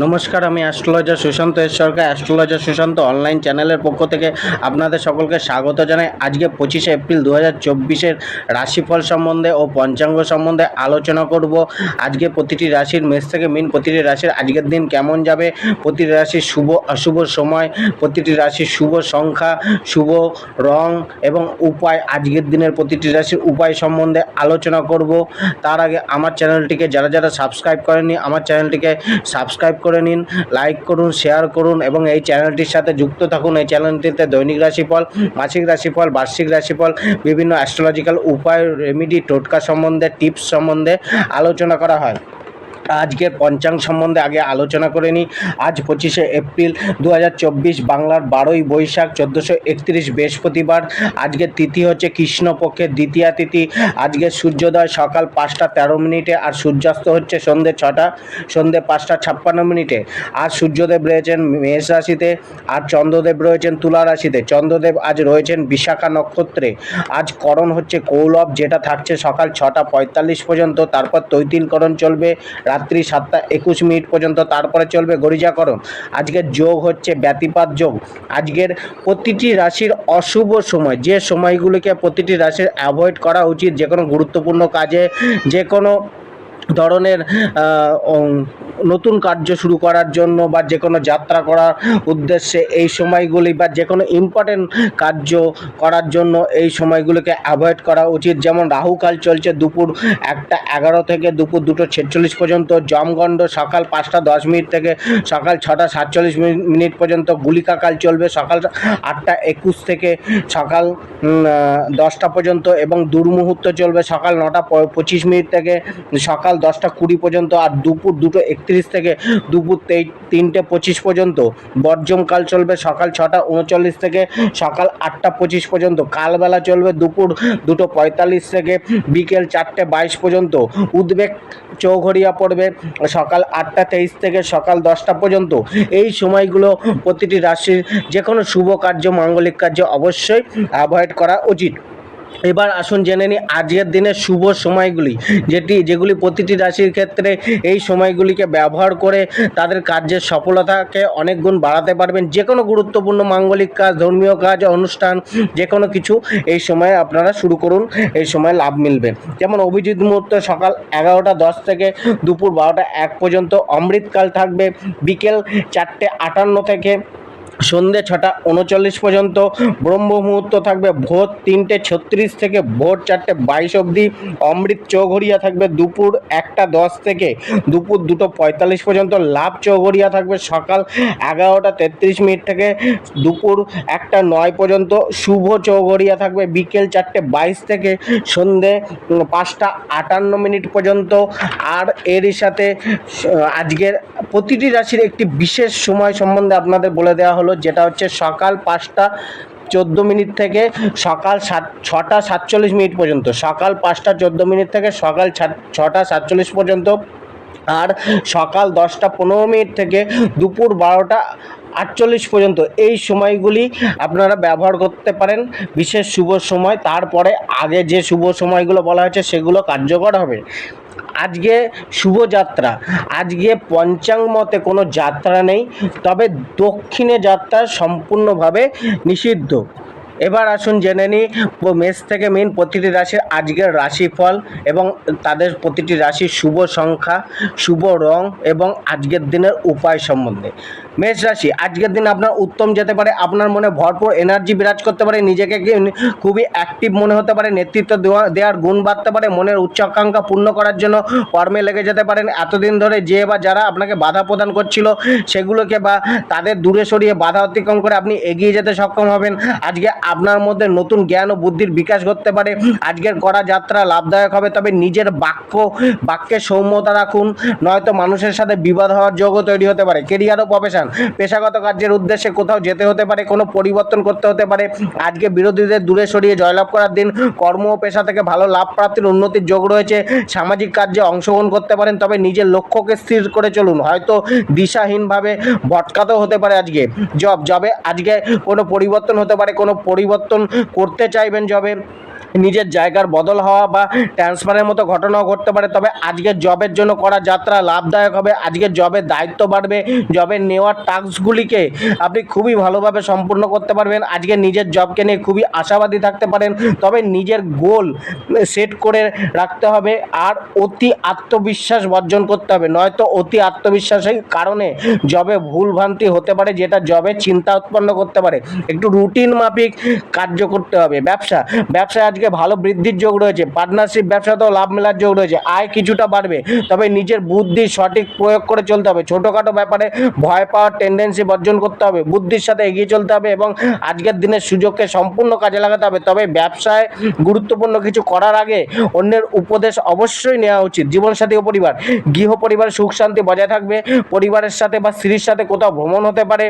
নমস্কার, আমি astrologer Sushant Sarkar, astrologer Sushant online channel পক্ষ থেকে আপনাদের সকলকে স্বাগত জানাই। আজকে পঁচিশে এপ্রিল দু হাজার চব্বিশের রাশিফল সম্বন্ধে ও পঞ্চাঙ্গ সম্বন্ধে আলোচনা করব। আজকে প্রতিটি রাশির মেষ থেকে মিন, প্রতিটি রাশির আজকের দিন কেমন যাবে, প্রতিটি রাশির শুভ, অশুভ সময়, প্রতিটি রাশির শুভ সংখ্যা, শুভ রং এবং উপায়, আজকের দিনের প্রতিটি রাশির উপায় সম্বন্ধে আলোচনা করব। তার আগে আমার চ্যানেলটিকে যারা যারা সাবস্ক্রাইব করেনি আমার চ্যানেলটিকে সাবস্ক্রাইব করে নিন লাইক করুন শেয়ার করুন এবং এই চ্যানেলটির সাথে যুক্ত থাকুন। এই চ্যানেলটিতে দৈনিক রাশিফল, মাসিক রাশিফল, বার্ষিক রাশিফল, বিভিন্ন অ্যাস্ট্রোলজিক্যাল উপায় রেমিডি টোটকা সম্বন্ধে টিপস সম্বন্ধে আলোচনা করা হয়। আজকের পঞ্চাঙ্গ সম্বন্ধে আগে আলোচনা করে নিই। আজ পঁচিশে এপ্রিল দু হাজার চব্বিশ বাংলার বারোই বৈশাখ চোদ্দোশো একত্রিশ বৃহস্পতিবার। আজকের তিথি হচ্ছে কৃষ্ণপক্ষের দ্বিতীয়া তিথি। আজকে সূর্যোদয় সকাল পাঁচটা তেরো মিনিটে আর সূর্যাস্ত হচ্ছে সন্ধ্যে ছটা সন্ধ্যে পাঁচটা ছাপ্পান্ন মিনিটে। আর সূর্যদেব রয়েছেন মেষ রাশিতে, আর চন্দ্রদেব রয়েছেন তুলা রাশিতে। চন্দ্রদেব আজ রয়েছেন বিশাখা নক্ষত্রে। আজ করণ হচ্ছে কৌলভ যেটা থাকছে সকাল ছটা পঁয়তাল্লিশ পর্যন্ত, তারপর তৈতিলকরণ চলবে। রাত্রি সাতটা একুশ মিনিট পর্যন্ত তারপরে চলবে গরিজাকরণ। আজকের যোগ হচ্ছে ব্যতিপাত যোগ। আজকের প্রতিটি রাশির অশুভ সময়, যে সময়গুলিকে প্রতিটি রাশির অ্যাভয়েড করা উচিত, যে কোনো গুরুত্বপূর্ণ কাজে, যে কোনো ধরনের নতুন কার্য শুরু করার জন্য বা যে কোনো যাত্রা করার উদ্দেশ্যে এই সময়গুলি বা যে কোনো ইম্পর্টেন্ট কার্য করার জন্য এই সময়গুলিকে অ্যাভয়েড করা উচিত। যেমন রাহুকাল চলছে দুপুর একটা এগারো থেকে দুপুর দুটো ছেচল্লিশ পর্যন্ত। জমগণ্ড সকাল পাঁচটা দশ মিনিট থেকে সকাল ছটা সাতচল্লিশ মিনিট- পর্যন্ত। গুলিকাকাল চলবে সকাল আটটা একুশ থেকে সকাল দশটা পর্যন্ত এবং দুর্মুহূর্ত চলবে সকাল নটা পঁচিশ মিনিট থেকে সকাল দশটা কুড়ি পর্যন্ত আর দুপুর দুটো একত্রিশ থেকে দুপুর তিনটে পঁচিশ পর্যন্ত। বর্জমকাল চলবে সকাল ছটা উনচল্লিশ থেকে সকাল আটটা পঁচিশ পর্যন্ত। কালবেলা চলবে দুপুর দুটো পঁয়তাল্লিশ থেকে বিকেল চারটে বাইশ পর্যন্ত। উদ্বেগ চৌঘরিয়া পড়বে সকাল আটটা তেইশ থেকে সকাল দশটা পর্যন্ত। এই সময়গুলো প্রতিটি রাশির যে কোনো শুভ কার্য, মাঙ্গলিক কার্য অবশ্যই অ্যাভয়েড করা উচিত। এবার আসুন জেনে নিই আজকের দিনের শুভ সময়গুলি, যেটি, যেগুলি প্রতিটি রাশির ক্ষেত্রে এই সময়গুলিকে ব্যবহার করে তাদের কার্যের সফলতাকে অনেক গুণ বাড়াতে পারবেন। যে কোনো গুরুত্বপূর্ণ মাঙ্গলিক কাজ, ধর্মীয় কাজ, অনুষ্ঠান যে কোনো কিছু এই সময়ে আপনারা শুরু করুন, এই সময় লাভ মিলবে। যেমন অভিজিৎ মুহূর্ত সকাল এগারোটা দশ থেকে দুপুর বারোটা এক পর্যন্ত, অমৃতকাল থাকবে বিকেল চারটে আটান্ন থেকে সন্ধে ছটা উনচল্লিশ পর্যন্ত ব্রহ্ম মুহূর্ত থাকবে। ভোর তিনটে ছত্রিশ থেকে ভোর চারটে বাইশ অবধি অমৃত চৌঘরিয়া থাকবে। দুপুর একটা দশ থেকে দুপুর দুটো পঁয়তাল্লিশ পর্যন্ত লাভ চৌঘরিয়া থাকবে। সকাল এগারোটা তেত্রিশ মিনিট থেকে দুপুর একটা নয় পর্যন্ত শুভ চৌঘরিয়া থাকবে। বিকেল চারটে বাইশ থেকে সন্ধে পাঁচটা আটান্ন মিনিট পর্যন্ত। আর এরই সাথে আজকের প্রতিটি রাশির একটি বিশেষ সময় সম্বন্ধে আপনাদের বলে দেওয়া হলো। যেটা হচ্ছে সকাল পাঁচটা চোদ্দ মিনিট থেকে সকাল সাত, ছটা সাতচল্লিশ মিনিট পর্যন্ত। সকাল পাঁচটা চোদ্দ মিনিট থেকে সকাল ছটা সাতচল্লিশ পর্যন্ত। আর সকাল দশটা পনেরো মিনিট থেকে দুপুর বারোটা আটচল্লিশ পর্যন্ত। এই সময়গুলি আপনারা ব্যবহার করতে পারেন। বিশেষ শুভ সময়। তারপরে আগে যে শুভ সময়গুলো বলা হয়েছে সেগুলো কার্যকর হবে। আজকে শুভযাত্রা আজকে পঞ্চাঙ্গ মতে কোনো যাত্রা নেই, তবে দক্ষিণে যাত্রা সম্পূর্ণভাবে নিষিদ্ধ। এবার আসুন জেনে নিই, মেষ থেকে মেন প্রতিটি রাশির আজকের রাশিফল এবং তাদের প্রতিটি রাশির শুভ সংখ্যা, শুভ রং এবং আজকের দিনের উপায় সম্বন্ধে। মেষ রাশি, আজকের দিন আপনার উত্তম যেতে পারে, আপনার মনে ভরপুর এনার্জি বিরাজ করতে পারে, নিজেকে খুবই অ্যাক্টিভ মনে হতে পারে, নেতৃত্ব দেওয়া, দেওয়ার গুণ বাড়তে পারে, মনের উচ্চাকাঙ্ক্ষা পূর্ণ করার জন্য কর্মে লেগে যেতে পারেন। এতদিন ধরে যে বা যারা আপনাকে বাধা প্রদান করছিল, সেগুলোকে বা তাদের দূরে সরিয়ে বাধা অতিক্রম করে আপনি এগিয়ে যেতে সক্ষম হবেন। আজকে আপনার মধ্যে নতুন জ্ঞান ও বুদ্ধির বিকাশ ঘটতে পারে, আজকের করা যাত্রা লাভদায়ক হবে, তবে নিজের বাক্য বাক্যে সৌম্যতা রাখুন, নয়তো মানুষের সাথে বিবাদ হওয়ার যোগও তৈরি হতে পারে। কেরিয়ার ও প্রফেশন পেশাগত কার্যের উদ্দেশ্যে কোথাও যেতে হতে পারে, কোনো পরিবর্তন করতে হতে পারে। আজকে বিরোধীদের দূরে সরিয়ে জয়লাভ করার দিন কর্ম ও পেশা থেকে ভালো লাভ প্রাপ্তির উন্নতির যোগ রয়েছে। সামাজিক কার্যে অংশগ্রহণ করতে পারেন, তবে নিজের লক্ষ্যকে স্থির করে চলুন। হয়তো দিশাহীনভাবে ভটকাতেও হতে পারে আজকে জব। জবে আজকে কোনো পরিবর্তন হতে পারে, কোনো পরিবর্তন করতে চাইবেন জবে। নিজের জায়গার বদল হওয়া বা ট্রান্সফারের মতো ঘটনাও ঘটতে পারে। তবে আজকের জবের জন্য করা যাত্রা লাভদায়ক হবে। আজকের জবের দায়িত্ব বাড়বে। জবের নেওয়ার টাস্কগুলিকে আপনি খুবই ভালোভাবে সম্পূর্ণ করতে পারবেন। আজকে নিজের জবকে নিয়ে খুবই আশাবাদী থাকতে পারেন। তবে নিজের গোল সেট করে রাখতে হবে। আর অতি আত্মবিশ্বাস বর্জন করতে হবে। নয়তো অতি আত্মবিশ্বাসের কারণে জবে ভুলভ্রান্তি হতে পারে, যেটা জবে চিন্তা উৎপন্ন করতে পারে। একটু রুটিন মাফিক কার্য করতে হবে। ব্যবসা, ব্যবসায় আজকে ভালো বৃদ্ধির যোগ রয়েছে পার্টনারশিপ ব্যবসাতেও লাভ মেলার যোগ রয়েছে, আয় কিছুটা বাড়বে, তবে নিজের বুদ্ধি সঠিক প্রয়োগ করে চলতে হবে। ছোটোখাটো ব্যাপারে ভয় পাওয়ার টেন্ডেন্সি বর্জন করতে হবে, বুদ্ধির সাথে এগিয়ে চলতে হবে এবং আজকের দিনের সুযোগকে সম্পূর্ণ কাজে লাগাতে হবে। তবে ব্যবসায় গুরুত্বপূর্ণ কিছু করার আগে অন্যের উপদেশ অবশ্যই নেওয়া উচিত। জীবনসাথী ও পরিবার, গৃহ পরিবারের সুখ শান্তি বজায় থাকবে, পরিবারের সাথে বা স্ত্রীর সাথে কোথাও ভ্রমণ হতে পারে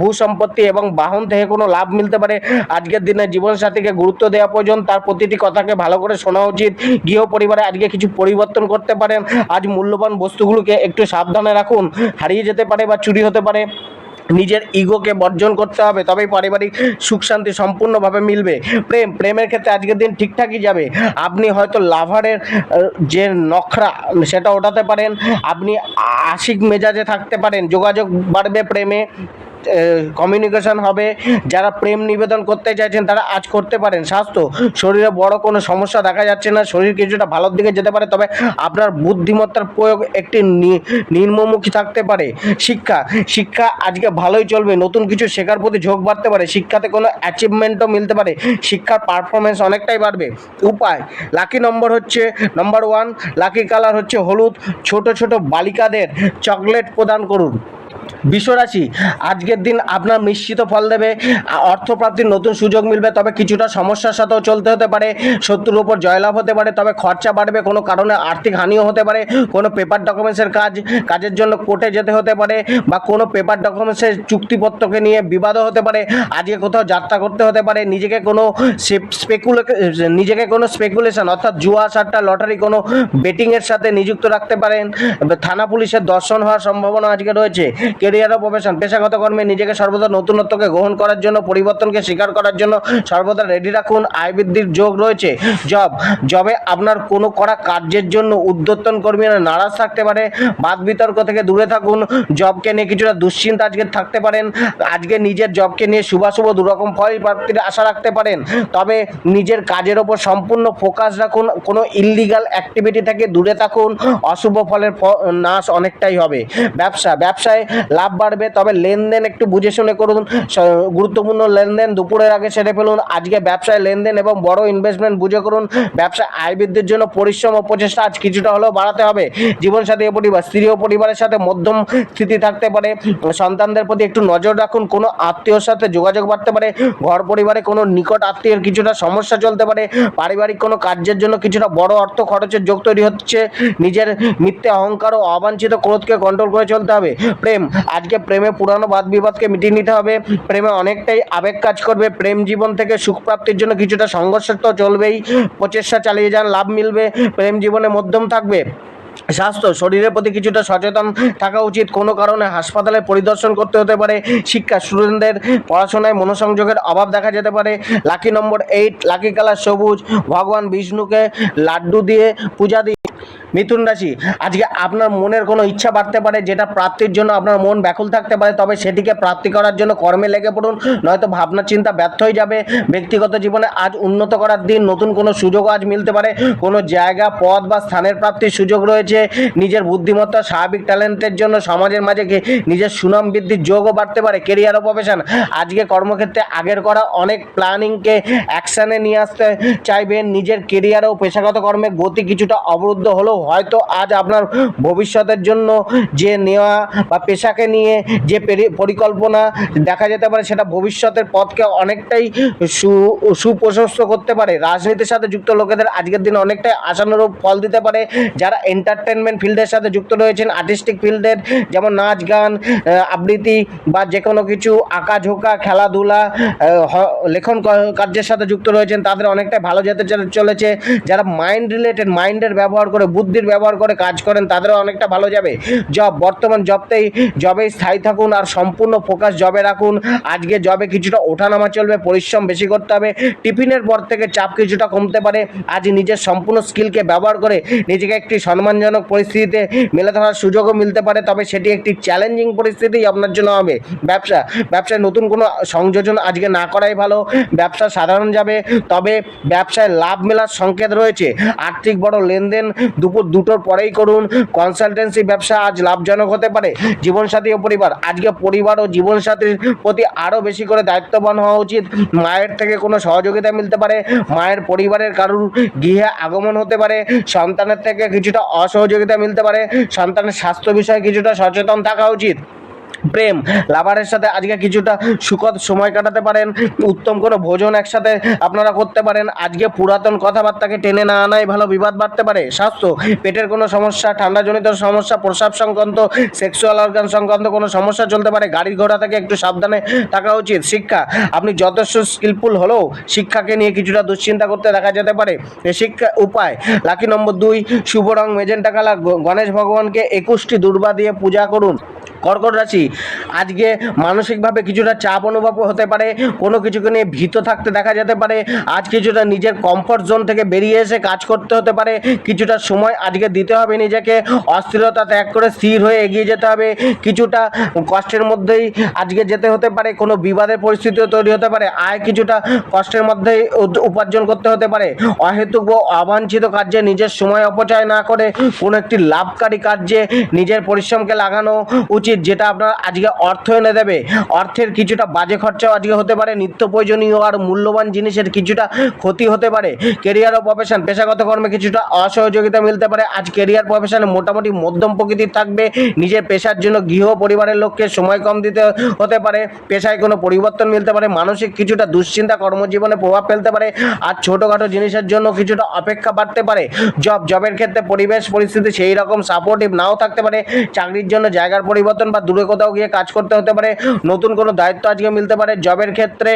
ভূ সম্পত্তি এবং বাহন থেকে কোনো লাভ মিলতে পারে। আজকের দিনে জীবনসাথীকে গুরুত্ব দেওয়া প্রয়োজন, তার প্রতিটি কথাকে ভালো করে শোনা উচিত। গৃহ পরিবারে আজকে কিছু পরিবর্তন করতে পারেন আজ মূল্যবান বস্তুগুলোকে একটু সাবধানে রাখুন। হারিয়ে যেতে পারে বা চুরি হতে পারে। নিজের ইগোকে বর্জন করতে হবে। তবেই পারিবারিক সুখ শান্তি সম্পূর্ণভাবে মিলবে। প্রেম, প্রেমের ক্ষেত্রে আজকের দিন ঠিকঠাকই যাবে। আপনি হয়তো লাভারের যে নখরা, সেটা ওঠাতে পারেন। আপনি আশিক মেজাজে থাকতে পারেন। যোগাযোগ বাড়বে প্রেমে। কমিউনিকেশন হবে, যারা প্রেম নিবেদন করতে চাইছেন তারা আজ করতে পারেন। স্বাস্থ্য, শরীরে বড় কোনো সমস্যা দেখা যাচ্ছে না, শরীর কিছুটা ভালোর দিকে যেতে পারে, তবে আপনার বুদ্ধিমত্তার প্রয়োগ একটি নি- নিম্নমুখী থাকতে পারে। শিক্ষা শিক্ষা আজকে ভালোই চলবে, নতুন কিছু শেখার প্রতি ঝোঁক বাড়তে পারে, শিক্ষাতে কোনো অ্যাচিভমেন্টও মিলতে পারে, শিক্ষার পারফরমেন্স অনেকটাই বাড়বে। উপায় লাকি নম্বর হচ্ছে নম্বর ওয়ান লাকি কালার হচ্ছে হলুদ, ছোট ছোট বালিকাদের চকলেট প্রদান করুন। বিশ্বরাশি। আজকের দিন আপনার মিশ্রিত ফল দেবে, অর্থপ্রাপ্তির নতুন সুযোগ মিলবে, তবে কিছুটা সমস্যার সাথেও চলতে হতে পারে, শত্রুর ওপর জয়লাভ হতে পারে, তবে খরচা বাড়বে, কোনো কারণে আর্থিক হানিও হতে পারে, কোনো পেপার ডকুমেন্টসের কাজ, কাজের জন্য কোর্টে যেতে হতে পারে, বা কোনো পেপার ডকুমেন্টসের চুক্তিপত্রকে নিয়ে বিবাদও হতে পারে, আজকে কোথাও যাত্রা করতে হতে পারে, নিজেকে কোনো স্পেকুলে নিজেকে কোনো স্পেকুলেশন অর্থাৎ জুয়া, সাট্টা, লটারি, কোনো বেটিংয়ের সাথে নিযুক্ত রাখতে পারেন, থানা পুলিশের দর্শন হওয়ার সম্ভাবনা আজকে রয়েছে কেরিয়ার ও প্রফেশন। পেশাগত কর্মে নিজেকে সর্বদা নতুনত্বকে গ্রহণ করার জন্য, পরিবর্তনকে স্বীকার করার জন্য সর্বদা রেডি রাখুন। আয় বৃদ্ধির যোগ রয়েছে। জব জবে আপনার কোনো করা কার্যের জন্য উদ্যোতন কর্মীরা নারাজ থাকতে পারে। বাদ বিতর্ক থেকে দূরে থাকুন। জবকে নিয়ে কিছুটা দুশ্চিন্তা আজকে থাকতে পারেন। আজকে নিজের জবকে নিয়ে শুভাশুভ দুরকম ফল প্রাপ্তির আশা রাখতে পারেন। তবে নিজের কাজের ওপর সম্পূর্ণ ফোকাস রাখুন। কোনো ইললিগাল অ্যাক্টিভিটি থেকে দূরে থাকুন। অশুভ ফলের নাশ অনেকটাই হবে। ব্যবসা। ব্যবসায় লাভ বাড়বে, তবে লেনদেন একটু বুঝে শুনে করুন। গুরুত্বপূর্ণ লেনদেন দুপুরের আগে সেরে ফেলুন। আজকে ব্যবসায় লেনদেন এবং বড় ইনভেস্টমেন্ট বুঝে করুন। ব্যবসায় আয় বৃদ্ধির জন্য পরিশ্রম ও প্রচেষ্টা আজ কিছুটা হলেও বাড়াতে হবে। জীবনসাথী ও পরিবার, স্ত্রী ও পরিবারের সাথে মধ্যম স্থিতি থাকতে পারে। সন্তানদের প্রতি একটু নজর রাখুন। কোনো আত্মীয়র সাথে যোগাযোগ বাড়তে পারে। ঘর পরিবারে কোনো নিকট আত্মীয়ের কিছুটা সমস্যা চলতে পারে। পারিবারিক কোনো কার্যের জন্য কিছুটা বড় অর্থ খরচের যোগ তৈরি হচ্ছে। নিজের মিথ্যে অহংকার ও অবাঞ্ছিত ক্রোধকে কন্ট্রোল করে চলতে হবে। প্রেম আজকে প্রেমে পুরানো বাদ বিবাদকে মিটিয়ে নিতে হবে। প্রেমে অনেকটাই আবেগ কাজ করবে। প্রেম জীবন থেকে সুখ প্রাপ্তির জন্য কিছুটা সংঘর্ষ তো চলবেই। প্রচেষ্টা চালিয়ে যান, লাভ মিলবে। প্রেম জীবনে মধ্যম থাকবে। স্বাস্থ্য, শরীরের প্রতি কিছুটা সচেতন থাকা উচিত। কোনো কারণে হাসপাতালে পরিদর্শন করতে হতে পারে। শিক্ষা, স্টুডেন্টদের পড়াশোনায় মনোসংযোগের অভাব দেখা যেতে পারে। Lucky number eight lucky colour সবুজ। ভগবান বিষ্ণুকে লাড্ডু দিয়ে পূজা দিয়ে মিথুন রাশি, আজকে আপনার মনের কোনো ইচ্ছা বাড়তে পারে, যেটা প্রাপ্তির জন্য আপনার মন ব্যাকুল থাকতে পারে, তবে সেটিকে প্রাপ্তি করার জন্য কর্মে লেগে পড়ুন, নয়তো ভাবনা চিন্তা ব্যর্থ হয়ে যাবে। ব্যক্তিগত জীবনে আজ উন্নত করার দিন, নতুন কোনো সুযোগ আজ মিলতে পারে, কোনো জায়গা পদ বা স্থানের প্রাপ্তির সুযোগ রয়েছে। নিজের বুদ্ধিমত্তা, স্বাভাবিক ট্যালেন্টের জন্য সমাজের মাঝে নিজের সুনাম বৃদ্ধির যোগও বাড়তে পারে কেরিয়ার ও প্রফেশন আজকে কর্মক্ষেত্রে আগের করা অনেক প্ল্যানিংকে অ্যাকশানে নিয়ে আসতে চাইবেন, নিজের কেরিয়ার ও পেশাগত কর্মের গতি কিছুটা অবরুদ্ধ হলেও হয়তো আজ আপনার ভবিষ্যতের জন্য যে নেওয়া বা পেশাকে নিয়ে যে পরিকল্পনা দেখা যেতে পারে, সেটা ভবিষ্যতের পথকে অনেকটাই সু, সুপ্রশস্ত করতে পারে। রাজনীতির সাথে যুক্ত লোকেদের আজকের দিনে অনেকটাই আশানুরূপ ফল দিতে পারে। যারা এন্টারটেনমেন্ট ফিল্ডের সাথে যুক্ত রয়েছেন আর্টিস্টিক ফিল্ডের যেমন নাচ, গান আবৃত্তি বা যে কোনো কিছু আঁকা, ঝোঁকা, খেলাধুলা লেখন কার্যের সাথে যুক্ত রয়েছেন, তাদের অনেকটাই ভালো যেতে চলেছে। যারা মাইন্ড রিলেটেড মাইন্ডের ব্যবহার করে বুদ্ধি বুদ্ধির ব্যবহার করে কাজ করেন, তাদেরও অনেকটা ভালো যাবে। জব বর্তমান জবতেই জবে স্থায়ী থাকুন আর সম্পূর্ণ ফোকাস জবে রাখুন। আজকে জবে কিছুটা ওঠানামা চলবে, পরিশ্রম বেশি করতে হবে। টিফিনের পর থেকে চাপ কিছুটা কমতে পারে। আজ নিজের সম্পূর্ণ স্কিলকে ব্যবহার করে নিজেকে একটি সম্মানজনক পরিস্থিতিতে মেলে ধরার সুযোগও মিলতে পারে। তবে সেটি একটি চ্যালেঞ্জিং পরিস্থিতি আপনার জন্য হবে। ব্যবসা, ব্যবসায় নতুন কোনো সংযোজন আজকে না করাই ভালো। ব্যবসা সাধারণ যাবে। তবে ব্যবসায় লাভ মেলার সংকেত রয়েছে। আর্থিক বড় লেনদেন, দুপুর দুটোর পরেই করুন। কনসালটেন্সি ব্যবসা আজ লাভজনক হতে পারে। জীবনসাথী ও পরিবার, আজকে পরিবার ও জীবনসাথীর প্রতি আরও বেশি করে দায়িত্ববান হওয়া উচিত। মায়ের থেকে কোনো সহযোগিতা মিলতে পারে। মায়ের পরিবারের কারুর গৃহে আগমন হতে পারে। সন্তানের থেকে কিছুটা অসহযোগিতা মিলতে পারে। সন্তানের স্বাস্থ্য বিষয়ে কিছুটা সচেতন থাকা উচিত। প্রেম। লাভারের সাথে আজকে কিছুটা সুখদ সময় কাটাতে পারেন, উত্তম কোনো ভোজন একসাথে আপনারা করতে পারেন। আজকে পুরাতন কথাবার্তাকে টেনে না আনাই ভালো বিবাদ বাড়তে পারে। স্বাস্থ্য, পেটের কোনো সমস্যা, ঠান্ডাজনিত সমস্যা প্রস্রাব সংক্রান্ত সেক্সুয়াল অর্গান সংক্রান্ত কোনো সমস্যা চলতে পারে। গাড়ি ঘোড়া থেকে একটু সাবধানে থাকা উচিত। শিক্ষা, আপনি যথেষ্ট স্কিলফুল হলেও শিক্ষাকে নিয়ে কিছুটা দুশ্চিন্তা করতে দেখা যেতে পারে। শিক্ষা উপায়, লাকি নম্বর দুই, শুভ রং, মেজেন্টা কালার, গ- গণেশ ভগবানকে একুশটি দুর্বা দিয়ে পূজা করুন। কর্কট রাশি। আজকে মানসিকভাবে কিছুটা চাপ অনুভব হতে পারে, কোনো কিছুকে নিয়ে ভীত থাকতে দেখা যেতে পারে, আজ কিছুটা নিজের কমফর্ট জোন থেকে বেরিয়ে এসে কাজ করতে হতে পারে, কিছুটা সময় আজকে দিতে হবে নিজেকে, অস্থিরতা ত্যাগ করে স্থির হয়ে এগিয়ে যেতে হবে, কিছুটা কষ্টের মধ্যেই আজকে যেতে হতে পারে, কোনো বিবাদের পরিস্থিতিও তৈরি হতে পারে, আয় কিছুটা কষ্টের মধ্যেই উপার্জন করতে হতে পারে, অহেতুক ও অবাঞ্ছিত কার্যে নিজের সময় অপচয় না করে কোনো একটি লাভকারী কার্যে নিজের পরিশ্রমকে লাগানো উচিত। যেটা আপনার আজকে অর্থ এনে দেবে। অর্থের কিছুটা বাজে খরচাও আজকে হতে পারে, নিত্য প্রয়োজনীয় আর মূল্যবান জিনিসের কিছুটা ক্ষতি হতে পারে। কেরিয়ার ও প্রফেশন পেশাগত কর্মে কিছুটা অসহযোগিতা মিলতে পারে। আজ কেরিয়ার প্রফেশনে মোটামুটি মধ্যম প্রকৃতির থাকবে। নিজের পেশার জন্য গৃহ পরিবারের লোককে সময় কম দিতে হতে পারে। পেশায় কোনো পরিবর্তন মিলতে পারে। মানসিক কিছুটা দুশ্চিন্তা কর্মজীবনে প্রভাব ফেলতে পারে। আর ছোটোখাটো জিনিসের জন্য কিছুটা অপেক্ষা বাড়তে পারে। জব জবের ক্ষেত্রে পরিবেশ, পরিস্থিতি সেই রকম সাপোর্টিভ নাও থাকতে পারে। চাকরির জন্য জায়গার পরিবর্তন বা দূরে কোথাও গিয়ে কাজ করতে হতে পারে, নতুন কোনো দায়িত্ব আজকে মিলতে পারে, জবের ক্ষেত্রে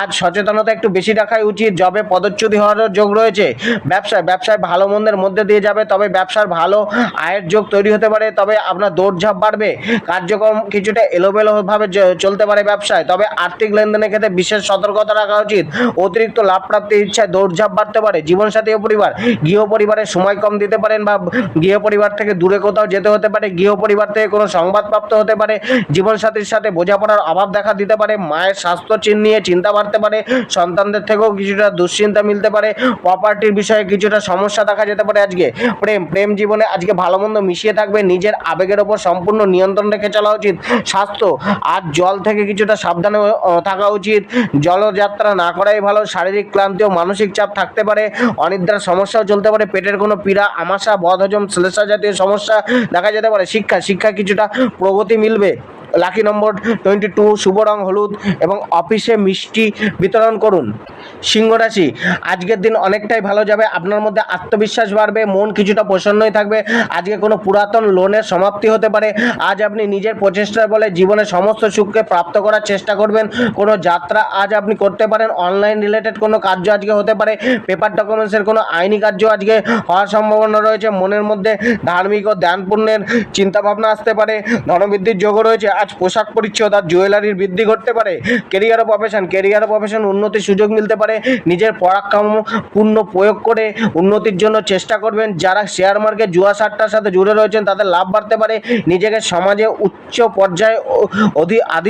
আজ সচেতনতা একটু বেশি রাখাই উচিত, জবে পদচ্যুতি হওয়ারও যোগ রয়েছে, ব্যবসায় ব্যবসায় ভালো মন্দের মধ্যে দিয়ে যাবে, তবে ব্যবসার ভালো আয়ের যোগ তৈরি হতে পারে, তবে আপনার দৌড়ঝাঁপ বাড়বে, কার্যক্রম কিছুটা এলোমেলোভাবে চলতে পারে ব্যবসায়, তবে আর্থিক লেনদেনের ক্ষেত্রে বিশেষ সতর্কতা রাখা উচিত, অতিরিক্ত লাভ প্রাপ্তির ইচ্ছায় দৌড়ঝাঁপ বাড়তে পারে, জীবনসাথী পরিবার, গৃহ পরিবারের সময় কম দিতে পারেন বা গৃহ পরিবার থেকে দূরে কোথাও যেতে হতে পারে, গৃহ পরিবার থেকে কোনো সংবাদ প্রাপ্ত হতে পারে, জীবনসাথীর সাথে বোঝাপড়ার অভাব দেখা দিতে পারে, মায়ের স্বাস্থ্য নিয়ে চিন্তা বাড়তে পারে, সন্তানদের থেকেও কিছুটা দুশ্চিন্তা মিলতে পারে প্রপার্টির বিষয়ে কিছুটা সমস্যা দেখা যেতে পারে আজকে। প্রেম প্রেম জীবনে আজকে ভালো মন্দ মিশিয়ে থাকবে, নিজের আবেগের ওপর সম্পূর্ণ নিয়ন্ত্রণ রেখে চলা উচিত। স্বাস্থ্য আর জল থেকে কিছুটা সাবধানে থাকা উচিত। জলযাত্রা না করাই ভালো, শারীরিক ক্লান্তি ও মানসিক চাপ থাকতে পারে, অনিদ্রার সমস্যাও চলতে পারে, পেটের কোনো পীড়া, আমাশা, বদহজম, শ্লেষা জাতীয় সমস্যা দেখা যেতে পারে। শিক্ষা শিক্ষা কিছুটা প্রগতি মিলবে? লাকি নম্বর টোয়েন্টি টু শুভ রং হলুদ এবং অফিসে মিষ্টি বিতরণ করুন। সিংহ রাশি, আজকের দিন অনেকটাই ভালো যাবে, আপনার মধ্যে আত্মবিশ্বাস বাড়বে, মন কিছুটা প্রসন্নই থাকবে, আজকে কোনো পুরাতন লোনের সমাপ্তি হতে পারে, আজ আপনি নিজের প্রচেষ্টার বলে জীবনের সমস্ত সুখকে প্রাপ্ত করার চেষ্টা করবেন, কোনো যাত্রা আজ আপনি করতে পারেন অনলাইন রিলেটেড কোনো কার্য আজকে হতে পারে পেপার ডকুমেন্টসের কোনো আইনি কার্য আজকে হওয়ার সম্ভাবনা রয়েছে, মনের মধ্যে ধার্মিক ও ধ্যানপূর্ণের চিন্তাভাবনা আসতে পারে, ধনবৃদ্ধির যোগও রয়েছে আজ পোশাক পরিচ্ছদ আর জুয়েলারির বৃদ্ধি ঘটতে পারে। কেরিয়ার প্রফেশন কেরিয়ার প্রফেশন উন্নতির সুযোগ মিলতে পারে। নিজের পরাক্রম পূর্ণ প্রয়োগ করে উন্নতির জন্য চেষ্টা করবেন। যারা শেয়ার মার্কেট জুয়া সাট্টার সাথে জুড়ে রয়েছেন তাদের লাভ বাড়তে পারে। নিজেকে সমাজে উচ্চ পর্যায়ে অধি আহ,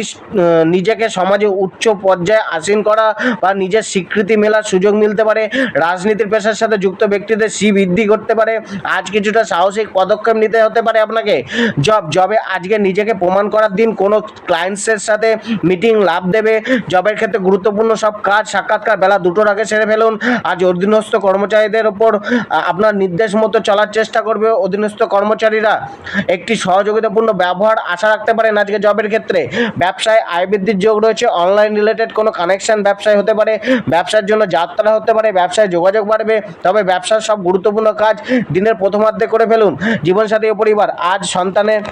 নিজেকে সমাজে উচ্চ পর্যায়ে আসীন করা বা নিজের স্বীকৃতি মেলার সুযোগ মিলতে পারে। রাজনীতির পেশার সাথে যুক্ত ব্যক্তিদের সি বৃদ্ধি করতে পারে। আজ কিছুটা সাহসিক পদক্ষেপ নিতে হতে পারে আপনাকে। জব জবে আজকে নিজেকে প্রমাণ করার দিন কোনো ক্লায়েন্টসের সাথে মিটিং লাভ দেবে। জবের ক্ষেত্রে গুরুত্বপূর্ণ সব কাজ, সাক্ষাৎকার, বেলা দুটোর আগে সেরে ফেলুন। আজ অধীনস্থ কর্মচারীদের ওপর আপনার নির্দেশ মতো চলার চেষ্টা করবে অধীনস্থ কর্মচারীরা। একটি সহযোগিতাপূর্ণ ব্যবহার আশা রাখতে পারেন আজকে জবের ক্ষেত্রে। ব্যবসায় আয় বৃদ্ধির যোগ রয়েছে। অনলাইন রিলেটেড কোনো কানেকশন ব্যবসায় হতে পারে। ব্যবসার জন্য যাত্রা হতে পারে। ব্যবসায় যোগাযোগ বাড়বে। তবে ব্যবসার সব গুরুত্বপূর্ণ কাজ দিনের প্রথমার্ধে করে ফেলুন। জীবনসাথী ও পরিবার, আজ সন্তানের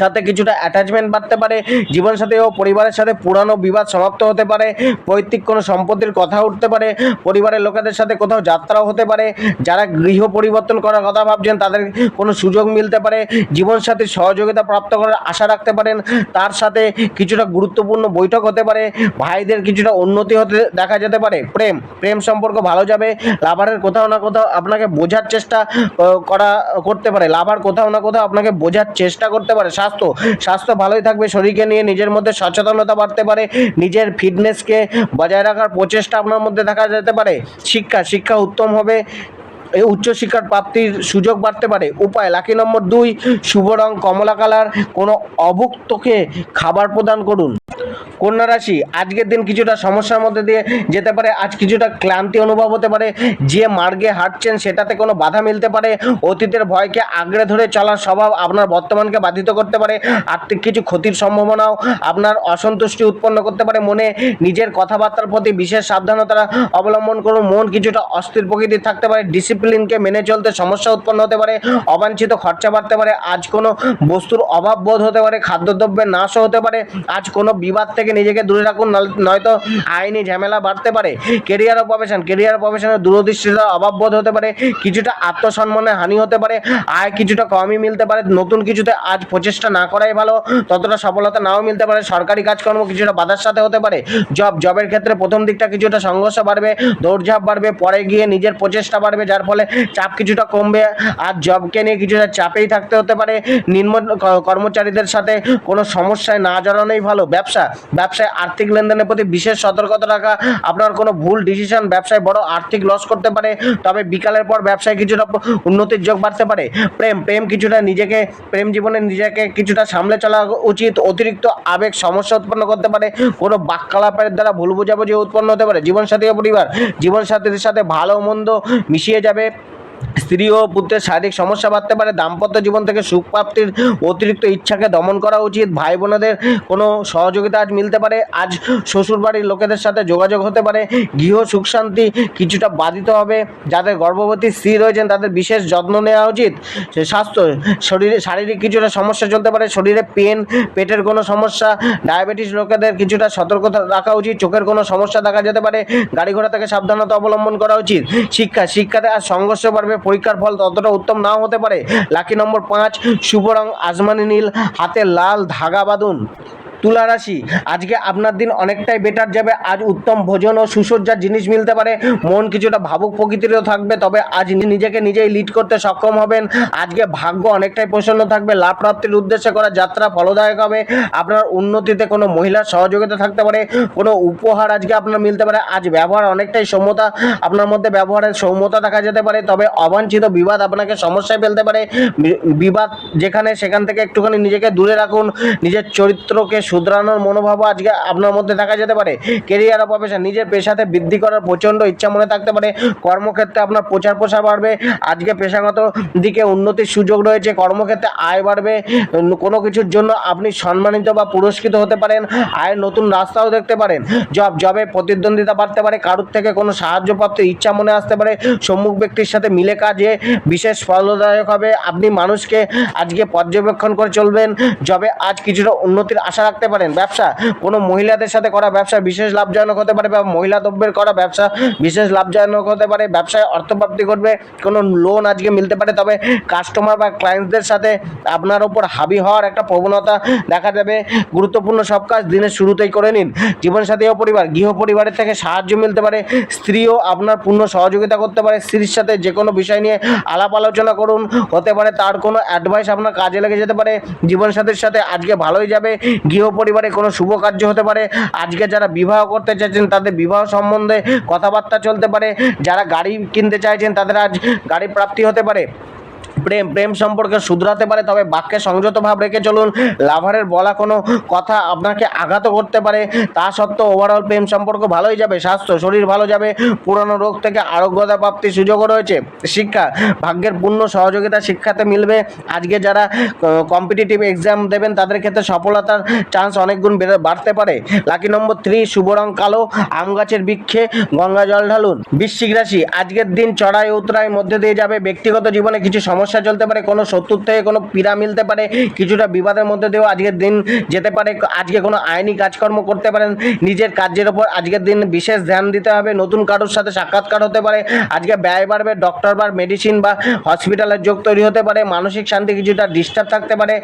সাথে কিছুটা অ্যাটাচমেন্ট বাড়তে পারে জীবনসাথী ও পরিবারের সাথে পুরানো বিবাদ সমাপ্ত হতে পারে, পৈতৃক কোনো সম্পত্তির কথা উঠতে পারে, পরিবারের লোকেদের সাথে কোথাও যাত্রাও হতে পারে, যারা গৃহ পরিবর্তন করার কথা ভাবছেন তাদের কোনো সুযোগ মিলতে পারে জীবনসাথীর সহযোগিতা প্রাপ্ত করার আশা রাখতে পারেন, তার সাথে কিছুটা গুরুত্বপূর্ণ বৈঠক হতে পারে, ভাইদের কিছুটা উন্নতি হতে দেখা যেতে পারে, প্রেম প্রেম সম্পর্ক ভালো যাবে, লাভারের কোথাও না কোথাও আপনাকে বোঝার চেষ্টা করা, করতে পারে, লাভার কোথাও না কোথাও আপনাকে বোঝার চেষ্টা করতে পারে স্বাস্থ্য স্বাস্থ্য ভালোই থাকবে, শরীরকে নিয়ে নিজের মধ্যে সচেতনতা বাড়তে পারে, নিজের ফিটনেসকে বজায় রাখার প্রচেষ্টা আপনার মধ্যে দেখা যেতে পারে। শিক্ষা শিক্ষা উত্তম হবে এই উচ্চশিক্ষার প্রাপ্তির সুযোগ বাড়তে পারে। উপায়, লাকি নম্বর দুই, শুভ রং, কমলা কালার, কোনো অভুক্তকে খাবার প্রদান করুন। কন্যা রাশি, আজকের দিন কিছুটা সমস্যার মধ্যে দিয়ে যেতে পারে, আজ কিছুটা ক্লান্তি অনুভব হতে পারে, যে মার্গে হাঁটছেন সেটাতে কোনো বাধা মিলতে পারে, অতীতের ভয়কে আগড়ে ধরে চলার স্বভাব আপনার বর্তমানকে বাধিত করতে পারে, আর্থিক কিছু ক্ষতির সম্ভাবনাও আপনার অসন্তুষ্টি উৎপন্ন করতে পারে, মনে নিজের কথাবার্তার প্রতি বিশেষ সাবধানতা অবলম্বন করুন, মন কিছুটা অস্থির প্রকৃতির থাকতে পারে, ডিসিপ্লিনকে মেনে চলতে সমস্যা উৎপন্ন হতে পারে, অবাঞ্ছিত খরচা বাড়তে পারে, আজ কোনো বস্তুর অভাব বোধ হতে পারে, খাদ্যদ্রব্যের নাশও হতে পারে, আজ কোনো বিবাদ থেকে নিজেকে দূরে রাখুন নয়তো আইনি ঝামেলা বাড়তে পারে। কেরিয়ার ও প্রফেশন কেরিয়ার প্রফেশনের দূরদৃষ্টিতার অভাব বোধ হতে পারে, কিছুটা আত্মসম্মানের হানি হতে পারে, আয় কিছুটা কমই মিলতে পারে, নতুন কিছুতে আজ প্রচেষ্টা না করাই ভালো, ততটা সফলতা নাও মিলতে পারে, সরকারি কাজকর্ম কিছুটা বাধার সাথে হতে পারে জব জবের ক্ষেত্রে প্রথম দিকটা কিছুটা সংঘর্ষ বাড়বে, দৌড়ঝাঁপ বাড়বে, পরে গিয়ে নিজের প্রচেষ্টা বাড়বে, যার ফলে চাপ কিছুটা কমবে, আর জবকে নিয়ে কিছুটা চাপেই থাকতে হতে পারে, নিম্ন কর্মচারীদের সাথে কোনো সমস্যায় না জড়ানোই ভালো, ব্যবসা ব্যবসায় আর্থিক লেনদেনের প্রতি বিশেষ সতর্কতা রাখা, আপনার কোনো ভুল ডিসিশন ব্যবসায় বড় আর্থিক লস করতে পারে, তবে বিকালের পর ব্যবসায় কিছুটা উন্নতির যোগ বাড়তে পারে। প্রেম প্রেম কিছুটা নিজেকে, প্রেম জীবনে নিজেকে কিছুটা সামলে চলা উচিত, অতিরিক্ত আবেগ সমস্যা উৎপন্ন করতে পারে, কোনো বাক্যালাপের দ্বারা ভুল বোঝাবুঝি উৎপন্ন হতে পারে। জীবনসাথী পরিবার, জীবনসাথীদের সাথে ভালো মন্দ মিশিয়ে যাবে। স্ত্রী ও পুত্রের শারীরিক সমস্যা বাড়তে পারে, দাম্পত্য জীবন থেকে সুখ প্রাপ্তির অতিরিক্ত ইচ্ছাকে দমন করা উচিত ভাই বোনেদের কোনো সহযোগিতা আজ মিলতে পারে, আজ শ্বশুর বাড়ির লোকেদের সাথে যোগাযোগ হতে পারে, গৃহ সুখ শান্তি কিছুটা বাধিত হবে, যাদের গর্ভবতী স্ত্রী রয়েছেন তাদের বিশেষ যত্ন নেওয়া উচিত স্বাস্থ্য, শরীরে, শারীরিক কিছুটা সমস্যা চলতে পারে, শরীরে পেন, পেটের কোনো সমস্যা, ডায়াবেটিস লোকেদের কিছুটা সতর্কতা রাখা উচিত, চোখের কোনো সমস্যা দেখা যেতে পারে, গাড়ি ঘোড়া থেকে সাবধানতা অবলম্বন করা উচিত, শিক্ষা, শিক্ষাতে আর সংঘর্ষ বাড়বে পরীক্ষার ফল ততটা উত্তম নাও হতে পারে। লাকি নম্বর পাঁচ শুভ রং আজমানি নীল, হাতে লাল ধাগা বাঁধুন। তুলা রাশি। আজকে আপনার দিন অনেকটাই বেটার যাবে। আজ উত্তম ভোজন ও সুসজ্জার জিনিস মিলতে পারে। মন কিছুটা ভাবুক প্রকৃতিরও থাকবে, তবে আজ নিজেকে নিজেই লিড করতে সক্ষম হবেন। আজকে ভাগ্য অনেকটাই প্রসন্ন থাকবে। লাভ প্রাপ্তির উদ্দেশ্যে করা যাত্রা ফলদায়ক হবে। আপনার উন্নতিতে কোনো মহিলার সহযোগিতা থাকতে পারে। কোনো উপহার আজকে আপনার মিলতে পারে। আজ ব্যবহার অনেকটাই সৌম্যতা আপনার মধ্যে ব্যবহারের সৌম্যতা দেখা যেতে পারে। তবে অবাঞ্ছিত বিবাদ আপনাকে সমস্যায় ফেলতে পারে। বিবাদ যেখানে সেখান থেকে একটুখানি নিজেকে দূরে রাখুন। নিজের চরিত্রকে শুধরানোর মনোভাবও আজকে আপনার মধ্যে দেখা যেতে পারে। কেরিয়ার প্রফেশন নিজের পেশাতে বৃদ্ধি করার প্রচণ্ড ইচ্ছা মনে থাকতে পারে। কর্মক্ষেত্রে আপনার প্রচার প্রসার বাড়বে। আজকে পেশাগত দিকে উন্নতির সুযোগ রয়েছে। কর্মক্ষেত্রে আয় বাড়বে। কোনো কিছুর জন্য আপনি সম্মানিত বা পুরস্কৃত হতে পারেন। আয়ের নতুন রাস্তাও দেখতে পারেন। জব, জবে প্রতিদ্বন্দ্বিতা বাড়তে পারে। কারোর থেকে কোনো সাহায্য প্রাপ্তির ইচ্ছা মনে আসতে পারে। সম্মুখ ব্যক্তির সাথে মিলে কাজে বিশেষ ফলদায়ক হবে। আপনি মানুষকে আজকে পর্যবেক্ষণ করে চলবেন। জবে আজ কিছুটা উন্নতির আশা রাখতে পারেন। ব্যবসা, কোনো মহিলাদের সাথে করা ব্যবসা বিশেষ লাভজনক হতে পারে বা মহিলা দ্রব্যের করা ব্যবসা বিশেষ লাভজনক হতে পারে। ব্যবসায় অর্থপ্রাপ্তি করবে কোনো লোন আজকে মিলতে পারে, তবে কাস্টমার বা ক্লায়েন্টদের সাথে আপনার ওপর হাবি হওয়ার একটা প্রবণতা দেখা যাবে। গুরুত্বপূর্ণ সব কাজ দিনের শুরুতেই করে নিন। জীবনসাথী ও পরিবার গৃহ পরিবারের থেকে সাহায্য মিলতে পারে, স্ত্রীও আপনার পূর্ণ সহযোগিতা করতে পারে, স্ত্রীর সাথে যে কোনো বিষয় নিয়ে আলাপ আলোচনা করুন, হতে পারে তার কোনো অ্যাডভাইস আপনার কাজে লেগে যেতে পারে। জীবনসাথীর সাথে আজকে ভালোই যাবে, গৃহ পরিবারে কোনো শুভ কার্য হতে পারে। আজকে যারা বিবাহ করতে চাইছেন, তাদের বিবাহ সম্বন্ধে কথাবার্তা চলতে পারে। যারা গাড়ি কিনতে চাইছেন, তাদের আজ গাড়ি প্রাপ্তি হতে পারে। প্রেম প্রেম সম্পর্কে শুধরাতে পারে, তবে বাক্যে সংযত ভাব রেখে চলুন। লাভারের বলা কোনো কথা আপনাকে আঘাত করতে পারে, তা সত্ত্বেও ওভারঅল প্রেম সম্পর্ক ভালোই যাবে, স্বাস্থ্য, শরীর ভালো যাবে, পুরানো রোগ থেকে আরোগ্যতা প্রাপ্তির সুযোগও রয়েছে। শিক্ষা, ভাগ্যের পূর্ণ সহযোগিতা শিক্ষাতে মিলবে। আজকে যারা কম্পিটিটিভ এক্সাম দেবেন, তাদের ক্ষেত্রে সফলতার চান্স অনেক গুণ বেড়ে- বাড়তে পারে। লাকি নম্বর থ্রি শুভ রং কালো, আম গাছের বৃক্ষে গঙ্গা জল ঢালুন। বৃশ্চিক রাশি, আজকের দিন চড়াই উতরাই মধ্যে দিয়ে যাবে, ব্যক্তিগত জীবনে কিছু সমস্যা সমস্যা চলতে পারে, কোনো শত্রুর থেকে কোনো পীড়া মিলতে পারে, কিছুটা বিবাদের মধ্যে দিয়েও আজকের দিন যেতে পারে, আজকে কোনো আইনি কাজকর্ম করতে পারেন, নিজের কাজের ওপর আজকের দিন বিশেষ ধ্যান দিতে হবে, নতুন কারোর সাথে সাক্ষাৎকার হতে পারে, আজকে ব্যয় বাড়বে ডক্টর বা মেডিসিন বা হসপিটালের যোগ তৈরি হতে পারে, মানসিক শান্তি কিছুটা ডিস্টার্ব থাকতে পারে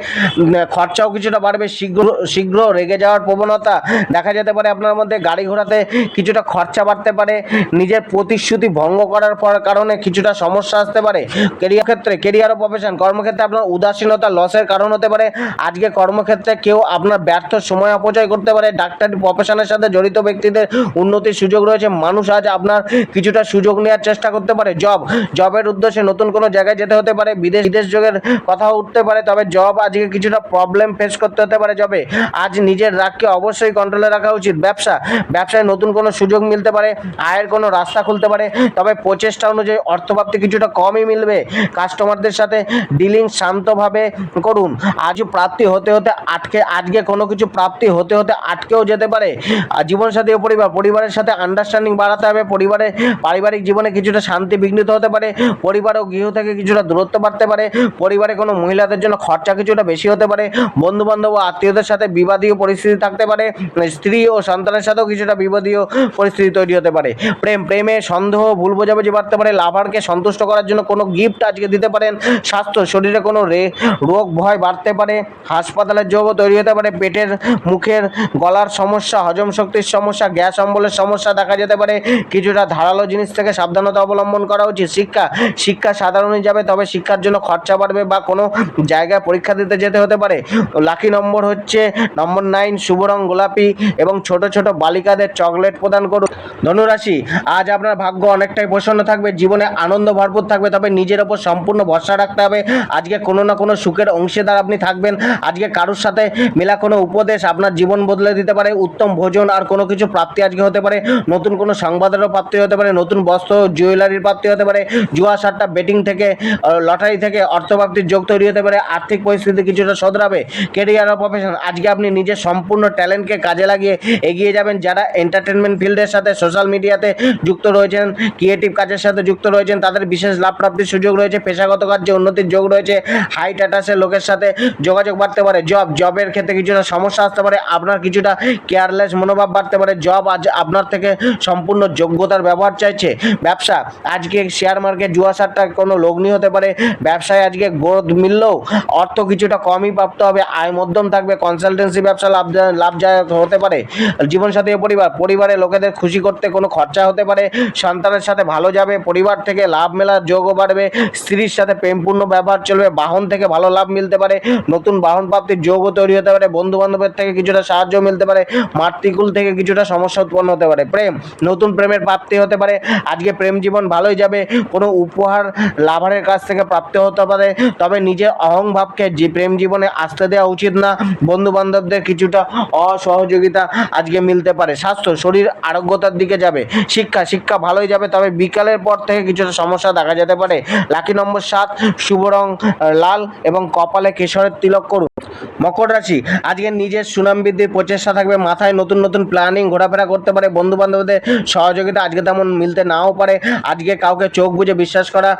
খরচাও কিছুটা বাড়বে, শীঘ্র শীঘ্র রেগে যাওয়ার প্রবণতা দেখা যেতে পারে আপনার মধ্যে, গাড়ি ঘোড়াতে কিছুটা খরচা বাড়তে পারে, নিজের প্রতিশ্রুতি ভঙ্গ করার কারণে কিছুটা সমস্যা আসতে পারে কেরিয়ার ক্ষেত্রে কেরিয়ার ও প্রফেশন কর্মক্ষেত্রে আপনার উদাসীনতা লসের কারণ হতে পারে। আজকে কর্মক্ষেত্রে কেউ আপনার ব্যর্থ সময় অপচয় করতে পারে। ডাক্তারি প্রফেশনের সাথে জড়িত ব্যক্তিদের উন্নতির সুযোগ রয়েছে। মানুষ আজ আপনার কিছুটা সুযোগ নেওয়ার চেষ্টা করতে পারে। জব জবের উদ্দেশ্যে নতুন কোনো জায়গায় যেতে হতে পারে। বিদেশ বিদেশ যোগের কথা উঠতে পারে। তবে জব আজকে কিছুটা প্রবলেম ফেস করতে হতে পারে জবে আজ নিজের রাগকে অবশ্যই কন্ট্রোলে রাখা উচিত। ব্যবসা, ব্যবসায় নতুন কোনো সুযোগ মিলতে পারে। আয়ের কোনো রাস্তা খুলতে পারে। তবে প্রচেষ্টা অনুযায়ী অর্থপ্রাপ্তি কিছুটা কমই মিলবে। কাস্টমারদের সাথে ডিলিং শান্তভাবে করুন। আজ প্রাপ্তি হতে হতে আটকে আজকে কোনো কিছু প্রাপ্তি হতে হতে আটকেও যেতে পারে। জীবনসাথী ও পরিবার পরিবারের সাথে আন্ডারস্ট্যান্ডিং বাড়াতে হবে। পরিবারে পারিবারিক জীবনে কিছুটা শান্তি বিঘ্নিত হতে পারে। পরিবার ও গৃহ থেকে কিছুটা দূরত্ব বাড়তে পারে। পরিবারে কোনো মহিলাদের জন্য খরচা কিছুটা বেশি হতে পারে। বন্ধু বান্ধব ও আত্মীয়দের সাথে বিবাদীয় পরিস্থিতি থাকতে পারে। স্ত্রী ও সন্তানের সাথেও কিছুটা বিবাদীয় পরিস্থিতি তৈরি হতে পারে। প্রেম প্রেমে সন্দেহ ভুল বোঝাবুঝি বাড়তে পারে। লাভারকে সন্তুষ্ট করার জন্য কোনো গিফট আজকে দিতে পারেন। স্বাস্থ্য, শরীরে কোনো রোগ, ভয় বাড়তে পারে হাসপাতালের যোগও তৈরি হতে পারে, পেটের, মুখের, গলার সমস্যা, হজম শক্তির সমস্যা, গ্যাস, অম্বলের সমস্যা দেখা যেতে পারে। কিছুটা ধারালো জিনিস থেকে সাবধানতা অবলম্বন করা উচিত। শিক্ষা শিক্ষা সাধারণই যাবে তবে শিক্ষার জন্য খরচা বাড়বে বা কোনো জায়গায় পরীক্ষা দিতে যেতে হতে পারে। লাকি নম্বর হচ্ছে নম্বর নাইন শুভ রং গোলাপি এবং ছোট ছোট বালিকাদের চকলেট প্রদান করুন। ধনুরাশি, আজ আপনার ভাগ্য অনেকটাই প্রসন্ন থাকবে, জীবনে আনন্দ ভরপুর থাকবে, তবে নিজের ওপর সম্পূর্ণ ভরসা রাখতে হবে। আজকে কোনো না কোনো সুখের অংশীদার আপনি থাকবেন। আজকে কারোর সাথে মেলা কোনো উপদেশ আপনার জীবন বদলে দিতে পারে। উত্তম ভোজন আর কোনো কিছু প্রাপ্তি আজকে হতে পারে। নতুন কোনো সংবাদেরও প্রাপ্তি হতে পারে। নতুন বস্ত্র জুয়েলারির প্রাপ্তি হতে পারে। জুয়া, সাট্টা বেটিং থেকে লটারি থেকে অর্থপ্রাপ্তির যোগ তৈরি হতে পারে। আর্থিক পরিস্থিতি কিছুটা শোধরাবে। কেরিয়ার ও প্রফেশন আজকে আপনি নিজের সম্পূর্ণ ট্যালেন্টকে কাজে লাগিয়ে এগিয়ে যাবেন। যারা এন্টারটেনমেন্ট ফিল্ডের সাথে সোশ্যাল মিডিয়াতে যুক্ত রয়েছেন ক্রিয়েটিভ কাজের সাথে যুক্ত রয়েছেন, তাদের বিশেষ লাভ প্রাপ্তির সুযোগ রয়েছে। পেশাগত কার্যে উন্নতির যোগ রয়েছে হাই স্ট্যাটাসের লোকের সাথে যোগাযোগ বাড়তে পারে জব জবের ক্ষেত্রে কিছুটা সমস্যা আসতে পারে, আপনার কিছুটা কেয়ারলেস মনোভাব বাড়তে পারে জব আজ আপনার থেকে সম্পূর্ণ যোগ্যতার ব্যবহার চাইছে। ব্যবসা, আজকে শেয়ার মার্কেট জুয়া সারটা কোনো লগ্নি হতে পারে, ব্যবসায় আজকে গ্রোথ মিললেও অর্থ কিছুটা কমই প্রাপ্ত হবে, আয় মধ্যম থাকবে কনসালটেন্সি ব্যবসা লাভ লাভদায়ক হতে পারে। জীবনসাথী পরিবার পরিবারের লোকেদের খুশি করতে কোনো খরচা হতে পারে, সন্তানের সাথে ভালো যাবে, পরিবার থেকে লাভ মেলার যোগও বাড়বে, স্ত্রীর সাথে প্রেমপূর্ণ ব্যবহার চলবে, বাহন থেকে ভালো লাভ মিলতে পারে, নতুন বাহন প্রাপ্তির যোগও তৈরি হতে পারে বন্ধু বান্ধবের থেকে কিছুটা সাহায্য মিলতে পারে, মাতৃকুল থেকে কিছুটা সমস্যা উৎপন্ন হতে পারে। প্রেম, নতুন প্রেমের প্রাপ্তি হতে পারে, আজকে প্রেম জীবন ভালোই যাবে, কোনো উপহার লাভারের কাছ থেকে প্রাপ্ত হতে পারে, তবে নিজের অহংভাবকে যে প্রেম জীবনে আসতে দেওয়া উচিত না বন্ধু বান্ধবদের কিছুটা অসহযোগিতা আজকে মিলতে পারে। স্বাস্থ্য, শরীর, আরোগ্যতার দিকে যাবে, শিক্ষা শিক্ষা ভালোই যাবে, তবে বিকালের পর থেকে কিছুটা সমস্যা দেখা যেতে পারে। লাকি নম্বর সাত শুভ রং লাল এবং কপালে কেশরের তিলক করুন। মকর রাশি, আজকে নিজের সুনাম বৃদ্ধির প্রচেষ্টা থাকবে, মাথায় নতুন নতুন প্ল্যানিং ঘোরাফেরা করতে পারে বন্ধু বান্ধবদের সহযোগিতা আজকে তেমন মিলতে নাও পারে। আজকে কাউকে চোখ বুঝে বিশ্বাস করা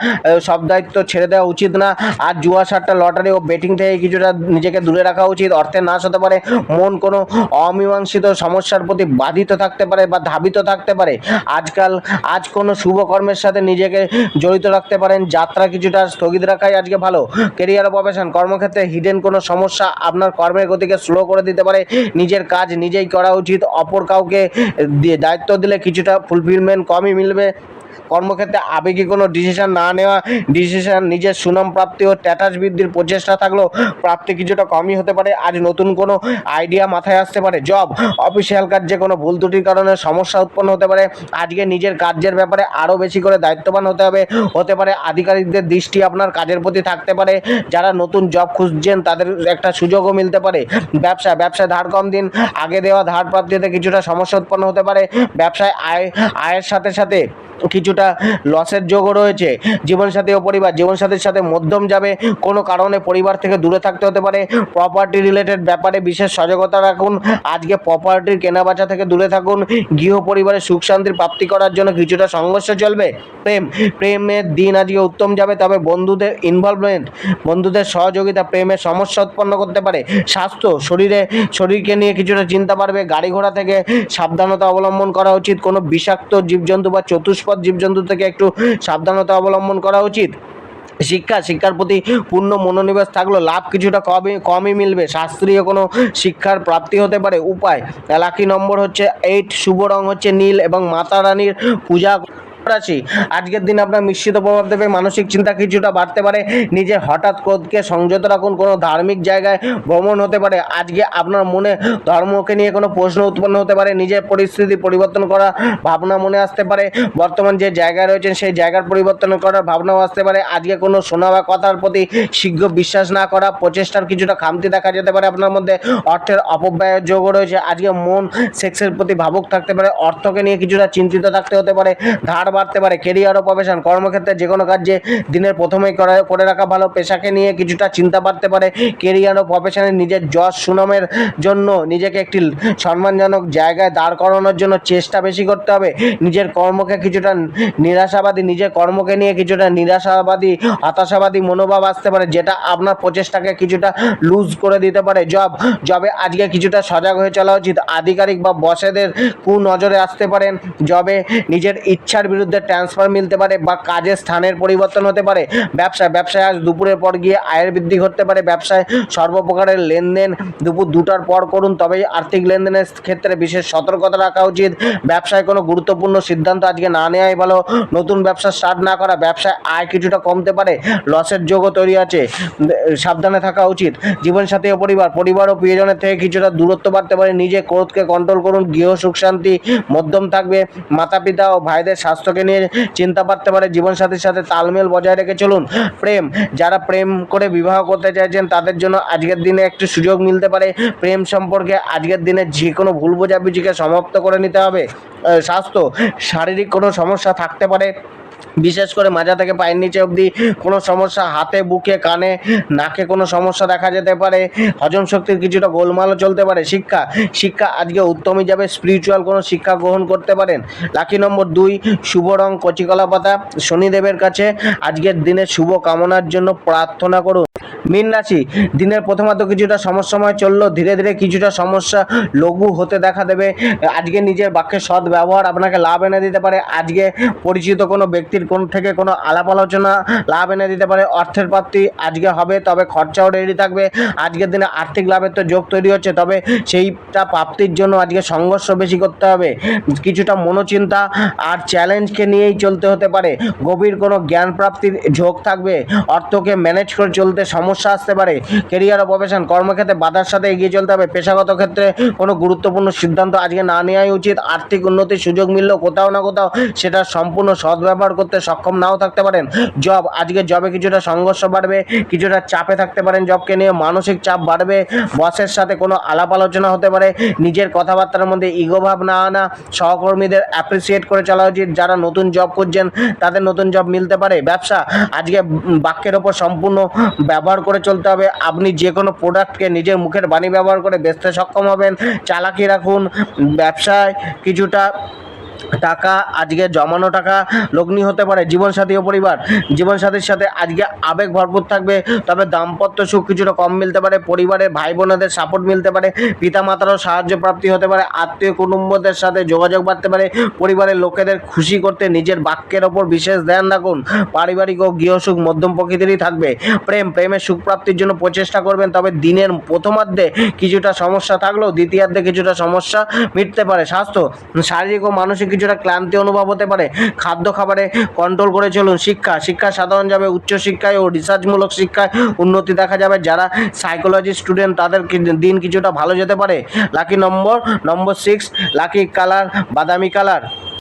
সব দায়িত্ব ছেড়ে দেওয়া উচিত না। আর জুয়া সাট্টা, লটারি ও বেটিং থেকে কিছুটা নিজেকে দূরে রাখা উচিত অর্থের নাশ হতে পারে। মন কোনো অমীমাংসিত সমস্যার প্রতি বাধিত থাকতে পারে বা ধাবিত থাকতে পারে। আজকাল, আজ কোনো শুভ কর্মের সাথে নিজেকে জড়িত রাখতে পারেন, যাত্রা কিছুটা স্থগিত রাখাই আজকে ভালো। কেরিয়ার প্রফেশন কর্মক্ষেত্রে হিডেন কোনো সমস্যা আপনার কর্মের গতিকে স্লো করে দিতে পারে। নিজের কাজ নিজেই করা উচিত, অপর কাউকে দিয়ে দায়িত্ব দিলে কিছুটা ফুলফিলমেন্ট কমই মিলবে। কর্মক্ষেত্রে আবেগী কোনো ডিসিশন না নেওয়া ডিসিশন নিজের সুনাম প্রাপ্তি ও স্ট্যাটাস বৃদ্ধির প্রচেষ্টা থাকলেও প্রাপ্তি কিছুটা কমই হতে পারে। আজ নতুন কোনো আইডিয়া মাথায় আসতে পারে। জব অফিসিয়াল কার্যে কোনো ভুল ত্রুটির কারণে সমস্যা উৎপন্ন হতে পারে। আজকে নিজের কার্যের ব্যাপারে আরও বেশি করে দায়িত্ববান হতে হবে। হতে পারে আধিকারিকদের দৃষ্টি আপনার কাজের প্রতি থাকতে পারে। যারা নতুন জব খুঁজছেন তাদের একটা সুযোগও মিলতে পারে। ব্যবসা, ব্যবসায় ধার কম দিন, আগে দেওয়া ধার প্রাপ্তিতে কিছুটা সমস্যা উৎপন্ন হতে পারে। ব্যবসায় আয়, আয়ের সাথে সাথে কিছুটা লসের যোগও রয়েছে। জীবনসাথী ও পরিবার জীবনসাথীর সাথে মধ্যম যাবে। কোনো কারণে পরিবার থেকে দূরে থাকতে হতে পারে। প্রপার্টি রিলেটেড ব্যাপারে বিশেষ সজাগতা রাখুন। আজকে প্রপার্টির কেনাবেচা থেকে দূরে থাকুন। গৃহ পরিবারে সুখ শান্তির প্রাপ্তি করার জন্য কিছুটা সংঘর্ষ চলবে। প্রেম, প্রেমের দিন আজকে উত্তম যাবে, তবে বন্ধুদের ইনভলভমেন্ট বন্ধুদের সহযোগিতা, প্রেমের সমস্যা উৎপন্ন করতে পারে। স্বাস্থ্য, শরীরে, শরীরকে নিয়ে কিছুটা চিন্তা বাড়বে। গাড়ি ঘোড়া থেকে সাবধানতা অবলম্বন করা উচিত। কোনো বিষাক্ত জীবজন্তু বা চতুষ্পদ জীবজন্তু থেকে একটু সাবধানতা অবলম্বন করা উচিত। শিক্ষা, শিক্ষার প্রতি পূর্ণ মনোনিবেশ থাকলেও লাভ কিছুটা কমই কমই মিলবে। শাস্ত্রীয় কোনো শিক্ষার প্রাপ্তি হতে পারে। উপায় লাকি নম্বর হচ্ছে এইট শুভ রং হচ্ছে নীল এবং মাতা রানীর পূজা রাশি আজকের দিন আপনার মিশ্রিত প্রভাব দেবে, মানসিক চিন্তা কিছুটা বাড়তে পারে, নিজের হঠাৎ ক্রোধকে সংযত রাখুন, কোনো ধার্মিক জায়গায় ভ্রমণ হতে পারে। আজকে আপনার মনে ধর্মকে নিয়ে কোনো প্রশ্ন উৎপন্ন হতে পারে, নিজের পরিস্থিতি পরিবর্তন করা ভাবনা মনে আসতে পারে, বর্তমান যে জায়গায় রয়েছেন সেই জায়গার পরিবর্তন করার ভাবনাও আসতে পারে, আজকে কোনো শোনা বা কথার প্রতি শীঘ্র বিশ্বাস না করা, প্রচেষ্টার কিছুটা খামতি দেখা যেতে পারে আপনার মধ্যে, অর্থের অপব্যয়ের যোগও রয়েছে, আজকে মন সেক্সের প্রতি ভাবুক থাকতে পারে, অর্থকে নিয়ে কিছুটা চিন্তিত থাকতে হতে পারে, ধার বাড়তে পারে। কেরিয়ার ও প্রফেশন কর্মক্ষেত্রে যে কোনো কাজে দিনের প্রথমেই করে করে রাখা ভালো, পেশাকে নিয়ে কিছুটা চিন্তা বাড়তে পারে। কেরিয়ার ও প্রফেশনে নিজের যশ সুনামের জন্য নিজেকে একটি সম্মানজনক জায়গায় দাঁড় করানোর জন্য চেষ্টা বেশি করতে হবে। নিজের কর্মকে কিছুটা নিরাশাবাদী, নিজের কর্মকে নিয়ে কিছুটা নিরাশাবাদী, হতাশাবাদী মনোভাব আসতে পারে, যেটা আপনার প্রচেষ্টাকে কিছুটা লুজ করে দিতে পারে। জব জবে আজকে কিছুটা সজাগ হয়ে চলা উচিত। আধিকারিক বা বসেদের কু নজরে আসতে পারেন। জবে নিজের ইচ্ছার বিরুদ্ধে ট্রান্সফার মিলতে পারে বা কাজের স্থানের পরিবর্তন হতে পারে। ব্যবসায় ব্যবসায় আজ দুপুরের পর গিয়ে আয়ের বৃদ্ধি ঘটতে পারে। ব্যবসায় সর্বপ্রকারের লেনদেন দুপুর দুটার পর করুন, তবেই আর্থিক লেনদেনের ক্ষেত্রে বিশেষ সতর্কতা রাখা উচিত। ব্যবসায় কোনো গুরুত্বপূর্ণ সিদ্ধান্ত আজকে না নেওয়াই ভালো। নতুন ব্যবসা স্টার্ট না করা ব্যবসায় আয় কিছুটা কমতে পারে। লসের যোগও তৈরি আছে। সাবধানে থাকা উচিত। জীবনসাথী ও পরিবার পরিবার ও প্রিয়জনের থেকে কিছুটা দূরত্ব বাড়তে পারে। নিজে ক্রোধকে কন্ট্রোল করুন, গৃহ সুখ শান্তি মধ্যম থাকবে। মাতা পিতা ও ভাইদের স্বাস্থ্যকে নিয়ে চিন্তা বাড়তে পারে, জীবনসাথীর সাথে তালমেল বজায় রেখে চলুন। প্রেম, যারা প্রেম করে বিবাহ করতে চাইছেন, তাদের জন্য আজকের দিনে একটু সুযোগ মিলতে পারে। প্রেম সম্পর্কে আজকের দিনে যে কোনো ভুল বোঝাবুঝিকে সমাপ্ত করে নিতে হবে। স্বাস্থ্য, শারীরিক কোনো সমস্যা থাকতে পারে। বিশেষ করে মাজা থেকে পায়ের নিচে অবধি কোনো সমস্যা, হাতে, বুকে, কানে, নাকে কোনো সমস্যা দেখা যেতে পারে। হজম শক্তির কিছুটা গোলমালও চলতে পারে। শিক্ষা শিক্ষা আজকে উত্তম হিসাবে স্পিরিচুয়াল কোনো শিক্ষা গ্রহণ করতে পারেন। লাকি নম্বর দুই, শুভ রং কচিকলা পাতা শনিদেবের কাছে আজকের দিনে শুভ কামনার জন্য প্রার্থনা করুন। মীন রাশি, দিনের প্রথমার্ধ কিছুটা সমস্যাময় চলল, ধীরে ধীরে কিছুটা সমস্যা লঘু হতে দেখা দেবে। আজকে নিজের বাক্যের সৎ ব্যবহার আপনাকে লাভ এনে দিতে পারে। আজকে পরিচিত কোনো ব্যক্তির কোন থেকে কোনো আলাপ আলোচনা লাভ এনে দিতে পারে। অর্থের প্রাপ্তি আজকে হবে, তবে খরচাও রেডি থাকবে। আজকের দিনে আর্থিক লাভের তো যোগ তৈরি হচ্ছে, তবে সেইটা প্রাপ্তির জন্য আজকে সংঘর্ষ বেশি করতে হবে। কিছুটা মনোচিন্তা আর চ্যালেঞ্জকে নিয়েই চলতে হতে পারে। গভীর কোনো জ্ঞান প্রাপ্তির ঝোঁক থাকবে। অর্থকে ম্যানেজ করে চলতে সমস্যা আসতে পারে। কেরিয়ার ও প্রফেশন কর্মক্ষেত্রে বাধার সাথে এগিয়ে চলতে হবে। পেশাগত ক্ষেত্রে কোনো গুরুত্বপূর্ণ সিদ্ধান্ত আজকে না নেওয়াই উচিত। আর্থিক উন্নতির সুযোগ মিললেও কোথাও না কোথাও, সেটা সম্পূর্ণ সদ্ব্যবহার করতে সক্ষম নাও থাকতে পারেন। জব আজকে জবে কিছুটা সংঘর্ষ বাড়বে, কিছুটা চাপে থাকতে পারেন জবকে নিয়ে। মানসিক চাপ বাড়বে বসের সাথে কোনো আলাপ আলোচনা হতে পারে। নিজের কথাবার্তার মধ্যে ইগোভাব না আনা। সহকর্মীদের অ্যাপ্রিসিয়েট করে চলা উচিত। যারা নতুন জব করছেন তাদের নতুন জব মিলতে পারে। ব্যবসা, আজকে বাক্যের ওপর সম্পূর্ণ ব্যবহার করে চলতে হবে। আপনি যে কোনো প্রোডাক্টকে নিজের মুখের বাণী ব্যবহার করে বেচতে সক্ষম হবেন। চালাকি রাখুন। ব্যবসায় কিছুটা টাকা, আজকে জমানো টাকা লগ্নি হতে পারে, জীবনসাথী ও পরিবার। জীবনসাথীর সাথে আজকে আবেগ ভরপুর থাকবে, তবে দাম্পত্য সুখ কিছুটা কম মিলতে পারে পরিবারের ভাই বোনেদের সাপোর্ট মিলতে পারে পিতা মাতারও সাহায্য প্রাপ্তি হতে পারে, আত্মীয় কুটুম্বদের সাথে যোগাযোগ বাড়তে পারে, পরিবারের লোকেদের খুশি করতে নিজের বাক্যের ওপর বিশেষ ধ্যান রাখুন। পারিবারিক ও গৃহসুখ মধ্যম প্রকৃতিরই থাকবে। প্রেম, প্রেমের সুখ প্রাপ্তির জন্য প্রচেষ্টা করবেন, তবে দিনের প্রথমার্ধে কিছুটা সমস্যা থাকলেও দ্বিতীয়ার্ধে কিছুটা সমস্যা মিটতে পারে। স্বাস্থ্য, শারীরিক ও মানসিক কিছুটা ক্লান্তি অনুভব হতে পারে। খাদ্য খাবারে কন্ট্রোল করে চলুন। শিক্ষা শিক্ষা সাধারণ যাবে উচ্চ শিক্ষায় ও রিসার্চমূলক শিক্ষায় উন্নতি দেখা যাবে। যারা সাইকোলজি স্টুডেন্ট তাদের দিন কিছুটা ভালো যেতে পারে? Lucky number number six lucky colour বাদামি কালার